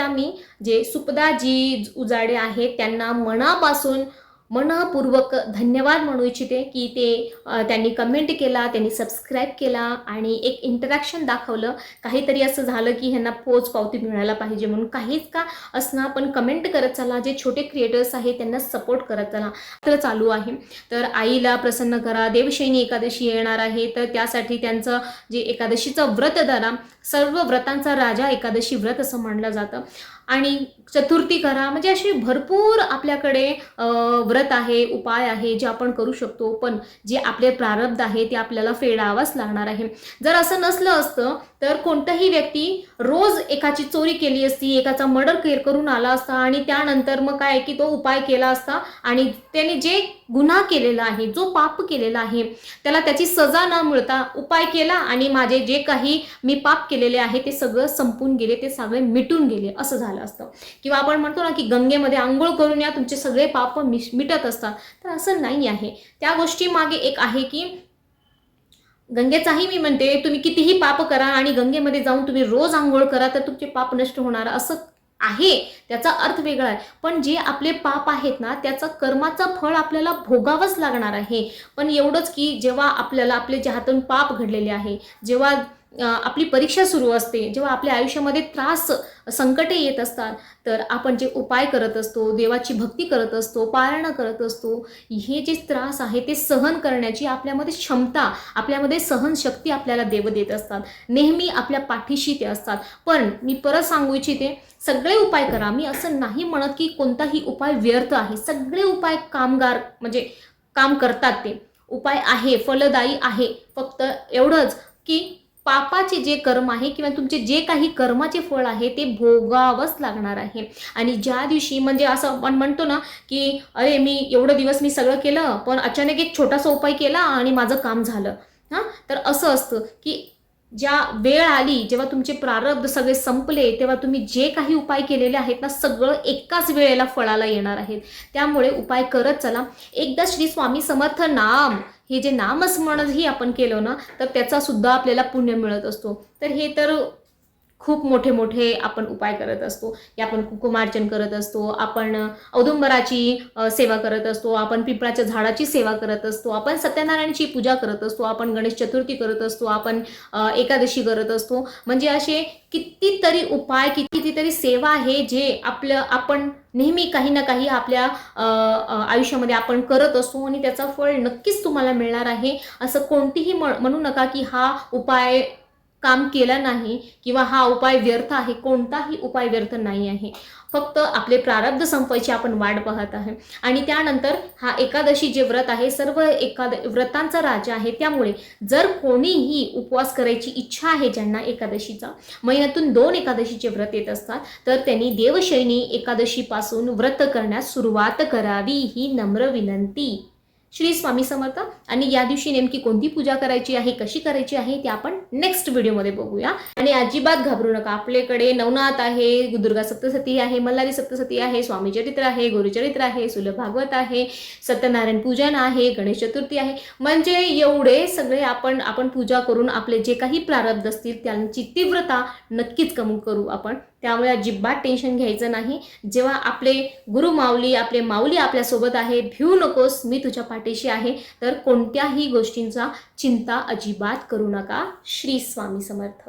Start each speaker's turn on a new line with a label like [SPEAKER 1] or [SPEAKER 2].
[SPEAKER 1] एकदा मी जे सुपदाजी उजाडे आहेत त्यांना मनापासून मनपूर्वक धन्यवाद म्हणू इच्छिते की ते त्यांनी कमेंट केला त्यांनी सबस्क्राईब केला आणि एक इंटरॅक्शन दाखवलं. काहीतरी असं झालं की ह्यांना पोच पावती मिळायला पाहिजे म्हणून काहीच का असणार पण कमेंट करत चला. जे छोटे क्रिएटर्स आहेत त्यांना सपोर्ट करत चला. तर चालू आहे. तर आईला प्रसन्न करा. देवशैनी एकादशी येणार आहे. तर त्यासाठी त्यांचं जे एकादशीचं व्रत धरा. सर्व व्रतांचा राजा एकादशी व्रत असं मानलं जातं. आणि चतुर्थी करा. म्हणजे अशी भरपूर आपल्याकडे व्रत व्रत आहे उपाय आहे जे आपण करू शकतो पण जे आपले प्रारब्ध आहे ते आपल्याला फेडावंच लागणार आहे. जर असं नसलं असतं तर कोणताही व्यक्ती रोज एकाची चोरी केली असती एकाचा मर्डर केअर करून आला असता आणि त्यानंतर मग काय की तो उपाय केला असता आणि त्याने जे गुन्हा केलेला आहे जो पाप केलेला आहे त्याला त्याची सजा न मिळता उपाय केला आणि माझे जे काही मी पाप केलेले आहे ते सगळं संपून गेले ते सगळे मिटून गेले असं झालं असतं. किंवा आपण म्हणतो ना की गंगेमध्ये आंघोळ करून या तुमचे सगळे पाप मिश- मिटत असतात. तर असं नाही आहे. त्या गोष्टी मागे एक आहे की गंगेचाही मी म्हणते तुम्ही कितीही पाप करा आणि गंगेमध्ये जाऊन तुम्ही रोज आंघोळ करा तर तुमचे पाप नष्ट होणार असं आहे. त्याचा अर्थ वेगळा आहे. पण जे आपले पाप आहेत ना त्याचं कर्माचं फळ आपल्याला भोगावंच लागणार आहे. पण एवढंच की जेव्हा आपल्याला आपले जे हातून पाप घडलेले आहे जेव्हा आपली परीक्षा सुरू असते जेव्हा आपल्या आयुष्यामध्ये त्रास संकटे येत असतात तर आपण जे उपाय करत असतो देवाची भक्ती करत असतो पारायण करत असतो हे जे त्रास आहे ते सहन करण्याची आपल्यामध्ये क्षमता आपल्यामध्ये सहनशक्ती आपल्याला देव देत असतात. नेहमी आपल्या पाठीशी ते असतात. पण मी परत सांगू इच्छिते सगळे उपाय करा. मी असं नाही म्हणत की कोणताही उपाय व्यर्थ आहे. सगळे उपाय कामगार म्हणजे काम करतात ते. उपाय आहे फलदायी आहे. फक्त एवढंच की पापाचे जे कर्म आहे किंवा तुमचे जे काही कर्माचे फळ आहे ते भोगावंच लागणार आहे. आणि ज्या दिवशी म्हणजे असं आपण म्हणतो ना की अरे मी एवढं दिवस मी सगळं केलं पण अचानक एक छोटासा उपाय केला आणि माझं काम झालं. हां? तर असं असतं की ज्या वेळ आली जेव्हा तुमचे प्रारब्ध सगळे संपले तेव्हा तुम्ही जे काही उपाय केलेले आहेत ना सगळं एकाच वेळेला फळाला येणार आहेत. त्यामुळे उपाय करत चला. एकदा श्री स्वामी समर्थ नाम. हे जे नामस्मरणही आपण केलं ना तर त्याचा सुद्धा आपल्याला पुण्य मिळत असतो. तर हे तर खूप मोठे मोठे आपण उपाय करत असतो. की आपण कुकुमार्चन करत असतो. आपण औदुंबराची सेवा करत असतो. आपण पिंपळाच्या झाडाची सेवा करत असतो. आपण सत्यनारायणची पूजा करत असतो. आपण गणेश चतुर्थी करत असतो. आपण एकादशी करत असतो. म्हणजे असे कितीतरी उपाय कितीतरी सेवा आहे जे आपलं आपण नेहमी काही ना काही आपल्या आयुष्यामध्ये आपण करत असतो आणि त्याचा फळ नक्कीच तुम्हाला मिळणार आहे. असं कोणतीही म्हणू नका की हा उपाय काम केलं नाही किंवा हा उपाय व्यर्थ आहे कोणताही उपाय व्यर्थ नाही आहे. फक्त आपले प्रारब्ध संपवायची आपण वाट पाहत आहे. आणि त्यानंतर हा एकादशी जे व्रत आहे सर्व एकाद व्रतांचा राजा आहे. त्यामुळे जर कोणीही उपवास करायची इच्छा आहे ज्यांना एकादशीचा महिन्यातून दोन एकादशीचे व्रत येत असतात तर त्यांनी देवशैनी एकादशीपासून व्रत करण्यास सुरुवात करावी ही नम्र विनंती. श्री स्वामी समर्थ. आणि या दिवशी नेमकी कोणती पूजा करायची आहे कशी करायची आहे ते आपण नेक्स्ट व्हिडिओमध्ये बघूया. आणि अजिबात घाबरू नका. आपल्याकडे नवनाथ आहे दुर्गा सप्तसती आहे मल्हारी सप्तसती आहे स्वामी चरित्र आहे गुरुचरित्र आहे सुलभ भागवत आहे सत्यनारायण पूजन आहे गणेश चतुर्थी आहे. म्हणजे एवढे सगळे आपण आपण पूजा करून आपले जे काही प्रारब्ध असतील त्यांची तीव्रता नक्कीच कमी करू आपण. त्यामुळे अजिबात टेन्शन घ्यायचं नाही. जेव्हा आपले गुरु माऊली आपले माऊली आपल्यासोबत आहे भिऊ नकोस मी तुझ्या पाठीशी आहे. तर कोणत्याही गोष्टींचा चिंता अजिबात करू नका. श्री स्वामी समर्थ.